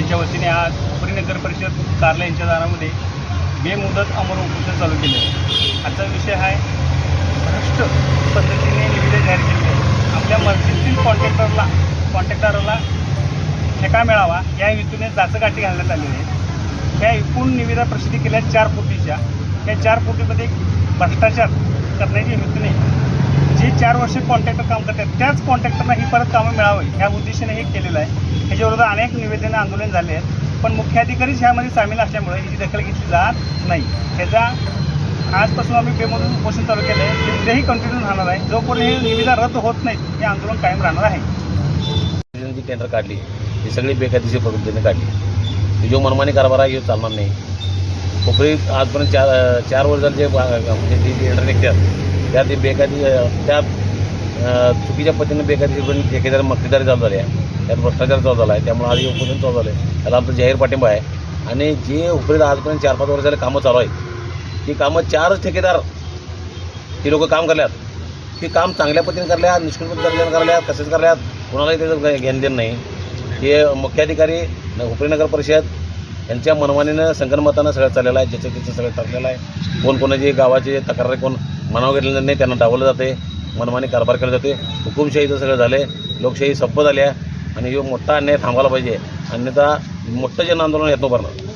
यांच्या वतीने आज उपरी नगर परिषद कार्यालय यांच्या दारामध्ये बेमुदत अमर उपोषण चालू केले आहे. आजचा विषय आहे भ्रष्ट पद्धतीने निविदा जाहीर केली आहे. आपल्या मर्जीतील कॉन्ट्रॅक्टरला कॉन्ट्रॅक्टरला ठेका मिळावा या हेतूने जाचगाठी घालण्यात आलेली आहे. त्या एकूण निविदा प्रसिद्धी केल्या चार कोटीच्या. त्या चार कोटीमध्ये भ्रष्टाचार करण्याच्या हेतूने जे चार वर्षे कॉन्ट्रॅक्टर काम करतात त्याच कॉन्ट्रॅक्टरना ही परत कामं मिळावी ह्या उद्देशाने हे केलेलं आहे. याच्याविरोधात अनेक निवेदनं आंदोलन झाले आहेत. पण मुख्याधिकारीच ह्यामध्ये सामील असल्यामुळे याची दखल घेतली जात नाही. ह्याचा आजपासून आम्ही पेमधून उपोषण चालू केलं आहे तेही कंटिन्यू राहणार आहे जोपर्यंत हे निविदा रद्द होत नाहीत हे आंदोलन कायम राहणार आहे. जी टेंडर काढली ही सगळी बेकायदेशीर पद्धतीने काढली. जो मनमानी कारभार आहे हे चालणार नाही. कोकळी आजपर्यंत चार चार वर्ष झाले जे म्हणजे जी टेंडर निघतात त्या ते बेकायदे त्या चुकीच्या पद्धतीने बेकायदेशीर ठेकेदार मक्तेदारी चालू झाली आहे. त्यात भ्रष्टाचार चालू झाला आहे त्यामुळे आज हे उपोषण चालू झालं आहे. त्याला आमचा जाहीर पाठिंबा आहे. आणि जे उपरीत आजपर्यंत चार पाच वर्षाला कामं चालू आहेत ती कामं चारच ठेकेदार ती लोक काम करल्यात. ती काम चांगल्या पद्धतीने करल्यात निष्कृत दर्जाने करल्यात कसेच करल्यात. कोणालाही त्याचं घेण देण नाही. ते मुख्याधिकारी न- नगर परिषद यांच्या मनमानीनं संगणमतानं सगळं चाललेलं आहे ज्याचं त्याचं सगळं ठरलेलं आहे. कोण कोणाची गावाची तक्रार कोण मनावर घेतलेलं नाही त्यांना डावलं जाते. मनमानी कारभार केला जाते. हुकुमशाहीचं सगळं झालं आहे लोकशाही सप्प झाली आहे. आणि यो मोठा अन्याय थांबवायला पाहिजे. अन्यथा मोठं जन आंदोलन येतो भरणार.